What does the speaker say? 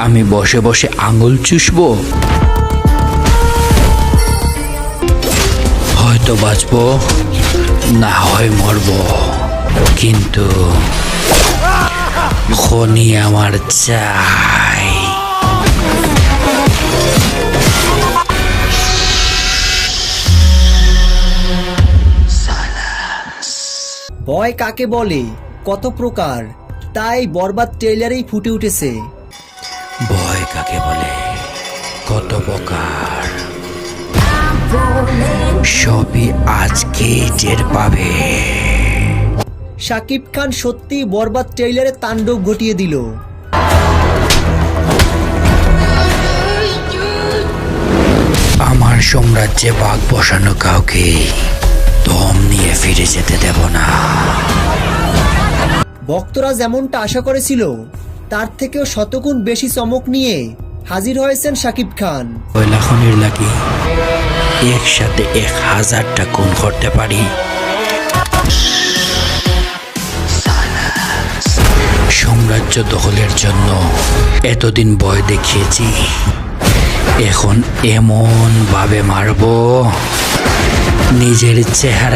আমি বসে বসে আঙুল চুষবো। হয়তো বাঁচবো, না হয় মরবো। কিন্তু খনি আমার চাই। ভয় কাকে বলে? কত প্রকার? তাই বরবাদ ট্রেলারেই ফুটে উঠেছে। ভয় কাকে বলে? কত প্রকার। সবই আজকেই টের পাবে। শাকিব খান সত্যি বরবাদ ট্রেলারে তাণ্ডব ঘটিয়ে দিল। আমার সাম্রাজ্যে বাঘ বসানো কাউকে দম নিয়ে ফিরে যেতে দেব না। ভক্তরা যেমনটা আশা করেছিল তার থেকেও শতগুণ বেশি চমক নিয়ে হাজির হয়েছেন শাকিব খান। খনির লাগি একসাথে এক হাজারটা খুন করতে পারি। সাম্রাজ্য দখলের জন্য এতদিন ভয় দেখিয়েছি। এখন এমন ভাবে মারবো, নিজের চেহারা